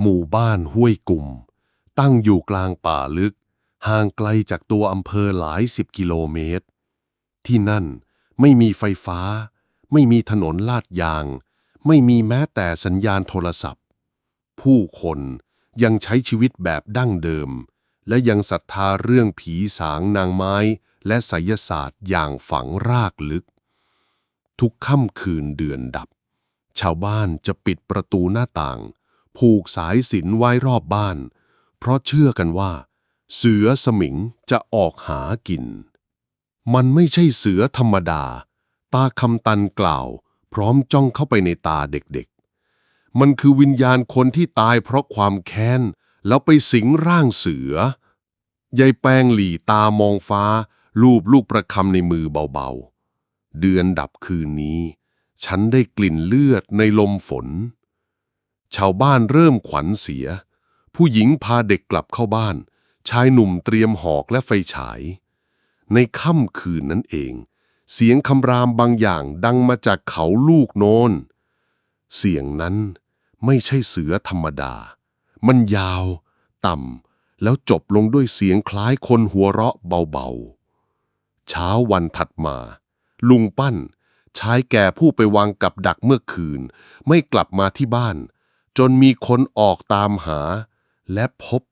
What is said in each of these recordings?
หมู่บ้านห้วยกลุ่ม ตั้งอยู่กลางป่าลึก ห่างไกลจากตัวอำเภอหลายสิบกิโลเมตร ที่นั่นไม่มีไฟฟ้า ไม่มีถนนลาดยาง ไม่มีแม้แต่สัญญาณโทรศัพท์ ผู้คนยังใช้ชีวิตแบบดั้งเดิม และยังศรัทธาเรื่องผีสางนางไม้ และไสยศาสตร์อย่างฝังรากลึก ทุกค่ำคืนเดือนดับ ชาวบ้านจะปิดประตูหน้าต่าง ผูกสายสินไว้รอบบ้าน เพราะเชื่อกันว่า เสือสมิงจะออกหากิน มันไม่ใช่เสือธรรมดา ตาคำตันกล่าว พร้อมจ้องเข้าไปในตาเด็กๆ มันคือวิญญาณคนที่ตายเพราะความแค้น แล้วไปสิงร่างเสือยายแปงหลีตามองฟ้าลูบลูกประคำในมือเบาๆ เดือนดับคืนนี้ ฉันได้กลิ่นเลือดในลมฝน ชาวบ้านเริ่มขวัญเสีย ผู้หญิงพาเด็กกลับเข้าบ้าน ชายหนุ่มเตรียมหอกและไฟฉาย ในค่ำคืนนั้นเอง เสียงคำรามบางอย่างดังมาจากเขาลูกโนนเสียงนั้นไม่ใช่เสือธรรมดา มันยาว ต่ำ แล้วจบลงด้วยเสียงคล้ายคนหัวเราะเบาๆ เช้าวันถัดมา ลุงปั้น ชายแก่ผู้ไปวางกับดักเมื่อคืน ไม่กลับมาที่บ้าน จนมีคนออกตามหา และพบ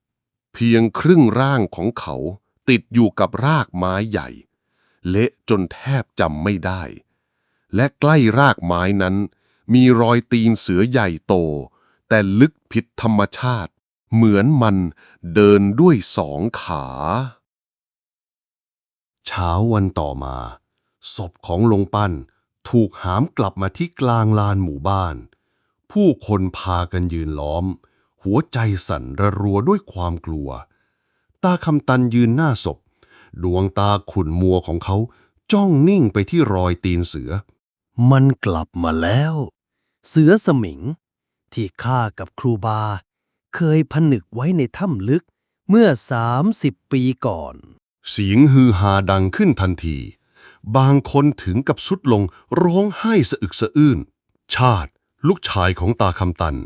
เพียงครึ่งร่างของเขา ติดอยู่กับรากไม้ใหญ่ เละจนแทบจำไม่ได้ และใกล้รากไม้นั้น มีรอยตีนเสือใหญ่โต แต่ลึกผิดธรรมชาติ เหมือนมันเดินด้วยสองขา เช้าวันต่อมา ศพของลงปั้นถูกหามกลับมาที่กลางลานหมู่บ้าน ผู้คนพากันยืนล้อม หัวใจสั่นระรัวด้วยความกลัว ตาคำตันยืนหน้าศพ ดวงตาขุ่นมัวของเขาจ้องนิ่งไปที่รอยตีนเสือ มันกลับมาแล้ว เสือสมิง ที่ข้ากับครูบา เคยผนึกไว้ในถ้ำลึกเมื่อ 30 ปีก่อน เสียงฮือฮาดังขึ้นทันที บางคนถึงกับสุดลงร้องไห้สะอึกสะอื้น ชาติ ลูกชายของตาคำตัน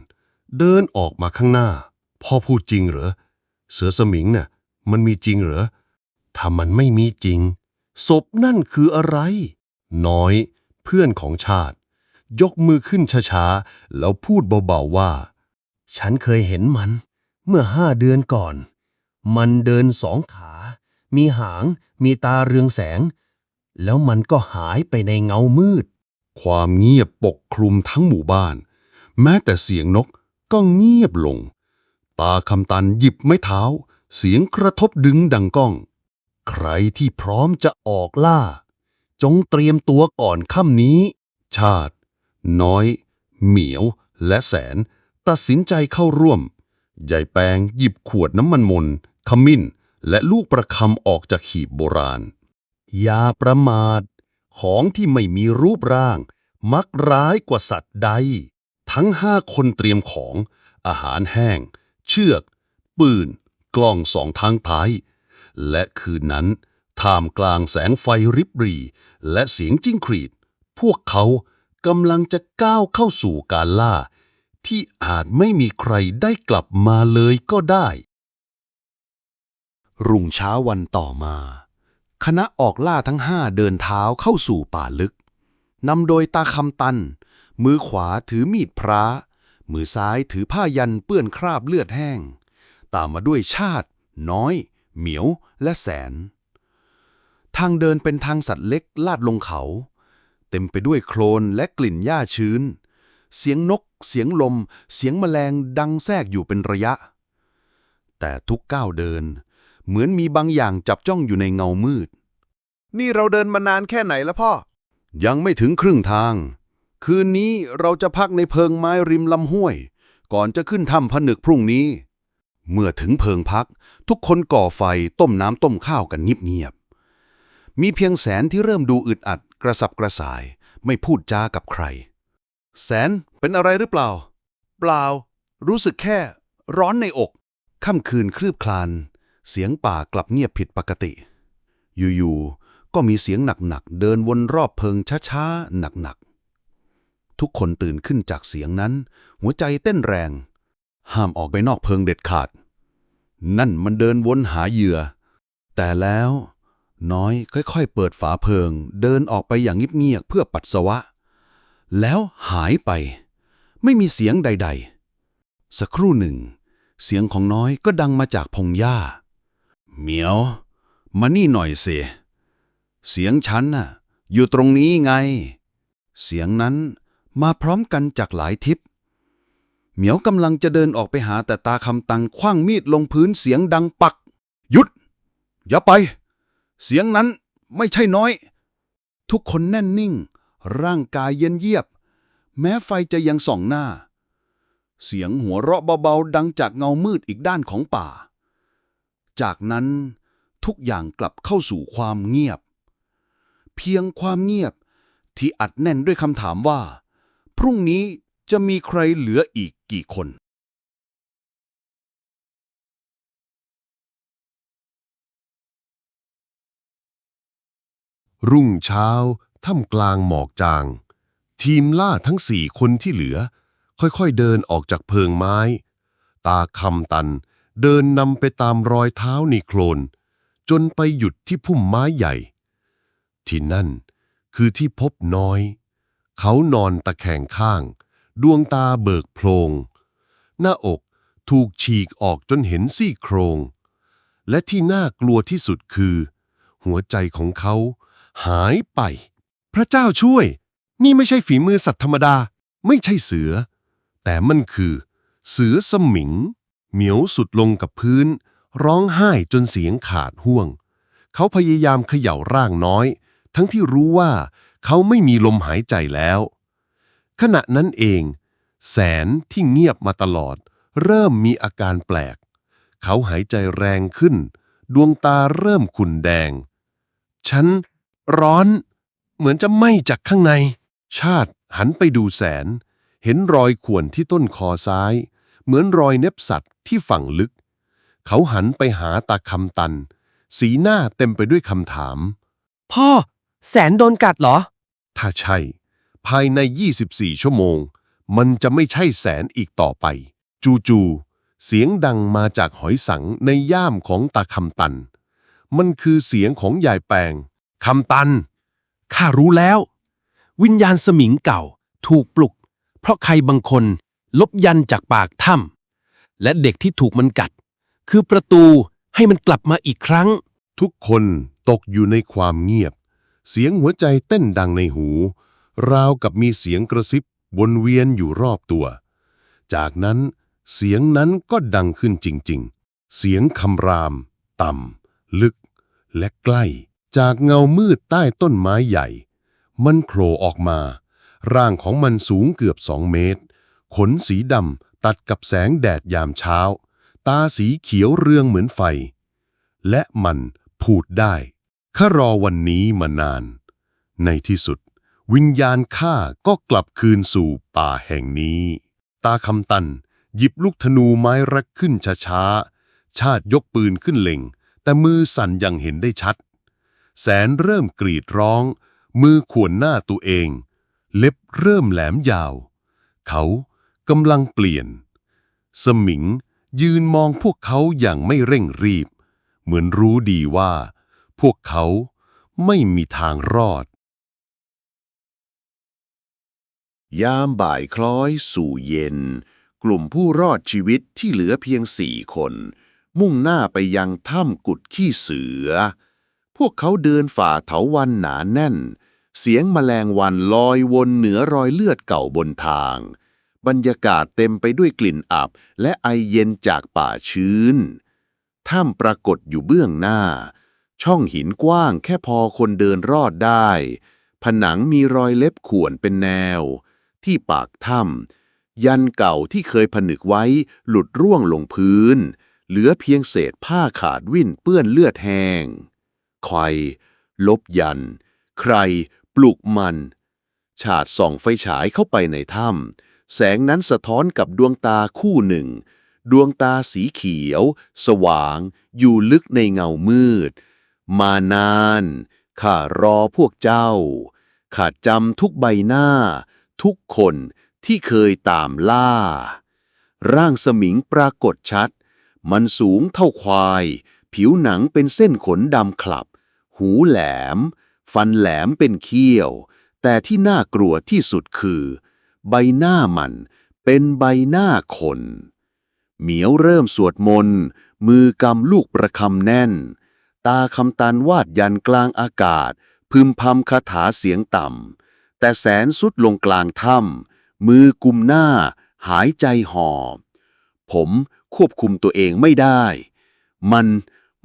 เดินออกมาข้างหน้า พ่อพูดจริงเหรอ เสือสมิงน่ะ มันมีจริงเหรอ ถ้ามันไม่มีจริง ศพนั่นคืออะไร น้อยเพื่อนของชาติ ยกมือขึ้นช้าๆ แล้วพูดเบาๆว่า ฉันเคยเห็นมัน เมื่อห้าเดือนก่อน มันเดินสองขา มีหาง มีตาเรืองแสง แล้วมันก็หายไปในเงามืด ความเงียบปกคลุมทั้งหมู่บ้าน แม้แต่เสียงนกก็เงียบลง ตาคำตันหยิบไม้เท้า เสียงกระทบดึงดังก้อง ใครที่พร้อมจะออกล่า จงเตรียมตัวก่อนค่ำนี้ ชาติ น้อย เหมียวและแสน ตัดสินใจเข้าร่วมยายแปงหยิบขวดน้ำมันมนต์ขมิ้น และลูกประคำออกจากหีบโบราณ อย่าประมาท ของที่ไม่มีรูปร่าง มักร้ายกว่าสัตว์ใด ทั้งห้าคนเตรียมของ อาหารแห้ง เชือก ปืน กล้องสองทางท้าย และคืนนั้น ท่ามกลางแสงไฟริบรี และเสียงจิ้งครีด พวกเขากำลังจะก้าวเข้าสู่การล่า ที่อาจไม่มีใครได้กลับมาเลยก็ได้ รุ่งเช้าวันต่อมา คณะออกล่าทั้งห้าเดินเท้าเข้าสู่ป่าลึกนำโดยตาคำตัน มือขวาถือมีดพระ มือซ้ายถือผ้ายันเปื้อนคราบเลือดแห้ง ตามมาด้วยชาติ น้อย เหมียว และแสน ทางเดินเป็นทางสัตว์เล็กลาดลงเขา เต็มไปด้วยโคลนและกลิ่นหญ้าชื้น เสียงนก เสียงลม เสียงแมลงดังแทรกอยู่เป็นระยะ แต่ทุกก้าวเดิน เหมือนมีบางอย่างจับจ้องอยู่ในเงามืด นี่เราเดินมานานแค่ไหนแล้วพ่อ ยังไม่ถึงครึ่งทาง คืนนี้เราจะพักในเพิงไม้ริมลำห้วย ก่อนจะขึ้นถ้ำผนึกพรุ่งนี้ เมื่อถึงเพิงพัก ทุกคนก่อไฟต้มน้ำต้มข้าวกันเงียบๆมีเพียงแสนที่เริ่มดูอึดอัด กระสับกระส่าย ไม่พูดจากับใคร แสนเป็นอะไรหรือเปล่า เปล่า รู้สึกแค่ ร้อนในอกค่ำคืนคลืบคลาน เสียงป่ากลับเงียบผิดปกติ อยู่ๆ ก็มีเสียงหนักๆ เดินวนรอบเพิงช้าๆ หนักๆ ทุกคนตื่นขึ้นจากเสียงนั้น หัวใจเต้นแรง ห้ามออกไปนอกเพิงเด็ดขาด นั่นมันเดินวนหาเหยื่อ แต่แล้วน้อยค่อยๆ เปิดฝาเพิง เดินออกไปอย่างเงียบๆเพื่อปัสสาวะ แล้วหายไป ไม่มีเสียงใด ๆ สักครู่หนึ่ง เสียงของน้อยก็ดังมาจากพงหญ้า เหมียว มานี่หน่อยสิเสียงฉันน่ะ อยู่ตรงนี้ไง เสียงนั้นมาพร้อมกันจากหลายทิศเหมียวกำลังจะเดินออกไปหาแต่ตาคำตันคว้างมีดลงพื้นเสียงดังปัก หยุด อย่าไป เสียงนั้นไม่ใช่น้อย ทุกคนแน่นนิ่ง ร่างกายเย็นเยียบ แม้ไฟจะยังส่องหน้า เสียงหัวเราะเบาๆดังจากเงามืดอีกด้านของป่า จากนั้นทุกอย่างกลับเข้าสู่ความเงียบ เพียงความเงียบที่อัดแน่นด้วยคำถามว่า พรุ่งนี้จะมีใครเหลืออีกกี่คน รุ่งเช้าท่ามกลางหมอกจาง ทีมล่าทั้งสี่คนที่เหลือ ค่อยๆเดินออกจากเพิงไม้ ตาคำตัน เดินนำไปตามรอยเท้าในโคลน จนไปหยุดที่พุ่มไม้ใหญ่ ที่นั่นคือที่พบน้อย เขานอนตะแคงข้าง ดวงตาเบิกโพลง หน้าอกถูกฉีกออกจนเห็นซี่โครง และที่น่ากลัวที่สุดคือ หัวใจของเขาหายไป พระเจ้าช่วย นี่ไม่ใช่ฝีมือสัตว์ธรรมดา ไม่ใช่เสือ แต่มันคือ เสือสมิง เหมียวสุดลงกับพื้น ร้องไห้จนเสียงขาดห่วง เขาพยายามเขย่าร่างน้อย ทั้งที่รู้ว่าเขาไม่มีลมหายใจแล้ว ขณะนั้นเอง แสนที่เงียบมาตลอด เริ่มมีอาการแปลก เขาหายใจแรงขึ้น ดวงตาเริ่มขุ่นแดง ฉัน ร้อน เหมือนจะไหม้จากข้างใน ชาติหันไปดูแสน เห็นรอยข่วนที่ต้นคอซ้าย เหมือนรอยเน็บสัตว์ที่ฝังลึก เขาหันไปหาตาคำตัน สีหน้าเต็มไปด้วยคำถาม พ่อ แสนโดนกัดเหรอ ถ้าใช่ ภายใน 24 ชั่วโมง มันจะไม่ใช่แสนอีกต่อไป จูๆเสียงดังมาจากหอยสังในย่ามของตาคำตัน มันคือเสียงของยายแปงคำตัน ข้ารู้แล้ว วิญญาณสมิงเก่า ถูกปลุก เพราะใครบางคน ลบยันจากปากถ้ำและเด็กที่ถูกมันกัด คือประตูให้มันกลับมาอีกครั้ง ทุกคนตกอยู่ในความเงียบ เสียงหัวใจเต้นดังในหู ราวกับมีเสียงกระซิบวนเวียนอยู่รอบตัว จากนั้นเสียงนั้นก็ดังขึ้นจริง ๆ เสียงคำราม ต่ำ ลึก และใกล้ จากเงามืดใต้ต้นไม้ใหญ่ มันโผล่ออกมา ร่างของมันสูงเกือบสองเมตร ขนสีดำตัดกับแสงแดดยามเช้า ตาสีเขียวเรืองเหมือนไฟ และมันพูดได้ข้ารอวันนี้มานาน ในที่สุด วิญญาณข้าก็กลับคืนสู่ป่าแห่งนี้ ตาคำตัน หยิบลูกธนูไม้รักขึ้นช้าๆ ชาติยกปืนขึ้นเล็ง แต่มือสั่นยังเห็นได้ชัด แสนเริ่มกรีดร้อง มือข่วนหน้าตัวเอง เล็บเริ่มแหลมยาว เขา กำลังเปลี่ยน สมิงยืนมองพวกเขาอย่างไม่เร่งรีบ เหมือนรู้ดีว่า พวกเขาไม่มีทางรอด ยามบ่ายคล้อยสู่เย็น กลุ่มผู้รอดชีวิตที่เหลือเพียงสี่คน มุ่งหน้าไปยังถ้ำกุดขี้เสือ พวกเขาเดินฝ่าเถาวันหนาแน่น เสียงแมลงวันลอยวนเหนือรอยเลือดเก่าบนทาง บรรยากาศเต็มไปด้วยกลิ่นอับ และไอเย็นจากป่าชื้น ถ้ำปรากฏอยู่เบื้องหน้า ช่องหินกว้างแค่พอคนเดินรอดได้ ผนังมีรอยเล็บข่วนเป็นแนว ที่ปากถ้ำยันเก่าที่เคยผนึกไว้หลุดร่วงลงพื้น เหลือเพียงเศษผ้าขาดวิ่นเปื้อนเลือดแห้งใครลบยัน ใครปลุกมัน ฉาดส่องไฟฉายเข้าไปในถ้ำ แสงนั้นสะท้อนกับดวงตาคู่หนึ่ง ดวงตาสีเขียว สว่าง อยู่ลึกในเงามืด มานานข้ารอพวกเจ้า ข้าจำทุกใบหน้า ทุกคนที่เคยตามล่า ร่างสมิงปรากฏชัด มันสูงเท่าควาย ผิวหนังเป็นเส้นขนดำคลับ หูแหลม ฟันแหลมเป็นเขี้ยว แต่ที่น่ากลัวที่สุดคือ ใบหน้ามัน เป็นใบหน้าคน เหมียวเริ่มสวดมนต์ มือกำลูกประคำแน่น ตาคำตันวาดยันกลางอากาศ พึมพำคาถาเสียงต่ำ แต่แสนสุดลงกลางถ้ำมือกุมหน้า หายใจหอบผมควบคุมตัวเองไม่ได้ มัน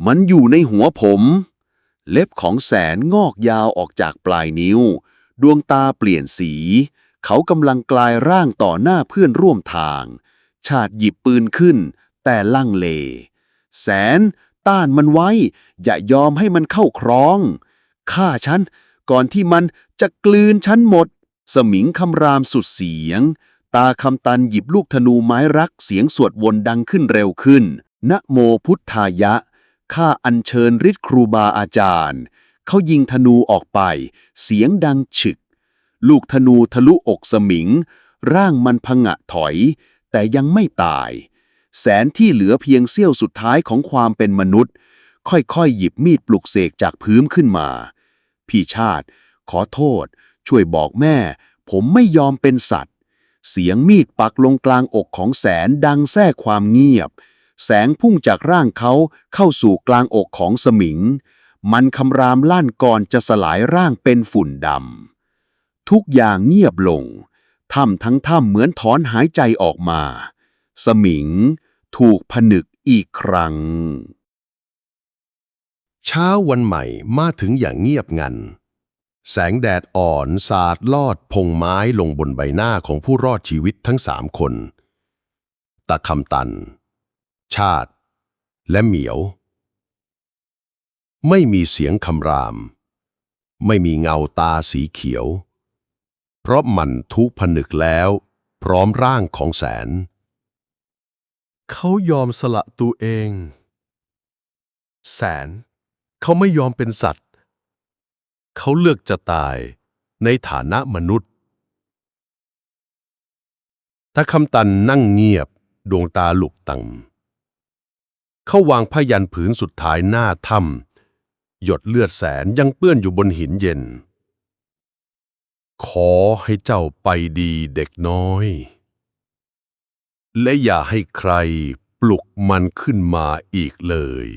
มันอยู่ในหัวผม เล็บของแสนงอกยาวออกจากปลายนิ้ว ดวงตาเปลี่ยนสี เขากำลังกลายร่างต่อหน้าเพื่อนร่วมทาง ชาติหยิบปืนขึ้น แต่ลังเล แสน ต้านมันไว้ อย่ายอมให้มันเข้าครองฆ่าฉัน ก่อนที่มันจะกลืนฉันหมด สมิงคำรามสุดเสียง ตาคำตันหยิบลูกธนูไม้รักเสียงสวดวนดังขึ้นเร็วขึ้น นะโมพุทธายะ ข้าอัญเชิญฤทธิครูบาอาจารย์ เขายิงธนูออกไป เสียงดังฉึก ลูกธนูทะลุอกสมิง ร่างมันพงะถอย แต่ยังไม่ตาย แสนที่เหลือเพียงเสี้ยวสุดท้ายของความเป็นมนุษย์ ค่อยๆ หยิบมีดปลุกเสกจากพื้นขึ้นมา พี่ชาติขอโทษ ช่วยบอกแม่ ผมไม่ยอมเป็นสัตว์ เสียงมีดปักลงกลางอกของแสนดังแทรกความเงียบ แสงพุ่งจากร่างเขาเข้าสู่กลางอกของสมิง มันคำรามลั่นก่อนจะสลายร่างเป็นฝุ่นดำ ทุกอย่างเงียบลง ถ้ำทั้งถ้ำเหมือนถอนหายใจออกมา สมิงถูกผนึกอีกครั้ง เช้าวันใหม่มาถึงอย่างเงียบงัน แสงแดดอ่อนสาดลอดพงไม้ลงบนใบหน้าของผู้รอดชีวิตทั้งสามคนตะคำตัน ชาติ และเหมียว ไม่มีเสียงคำราม ไม่มีเงาตาสีเขียว เพราะมันทุกผนึกแล้ว พร้อมร่างของแสน เขายอมสละตัวเอง แสน เขาไม่ยอมเป็นสัตว์ เขาเลือกจะตายในฐานะมนุษย์ถ้าคำตันนั่งเงียบดวงตาหลุกตังเขาวางพยันผืนสุดท้ายหน้าถ้ำหยดเลือดแสนยังเปื้อนอยู่บนหินเย็น ขอให้เจ้าไปดีเด็กน้อย และอย่าให้ใครปลุกมันขึ้นมาอีกเลย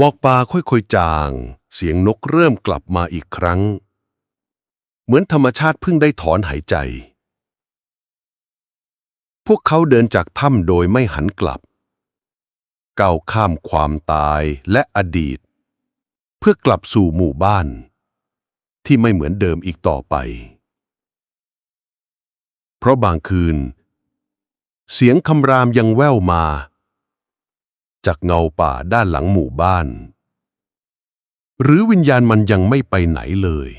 วอกปลาค่อยๆจาง เสียงนกเริ่มกลับมาอีกครั้ง เหมือนธรรมชาติเพิ่งได้ถอนหายใจ พวกเขาเดินจากถ้ำโดยไม่หันกลับก้าวข้ามความตายและอดีต เพื่อกลับสู่หมู่บ้าน ที่ไม่เหมือนเดิมอีกต่อไป เพราะบางคืน เสียงคำรามยังแว่วมา จากเงาป่าด้านหลังหมู่บ้าน หรือวิญญาณมันยังไม่ไปไหนเลย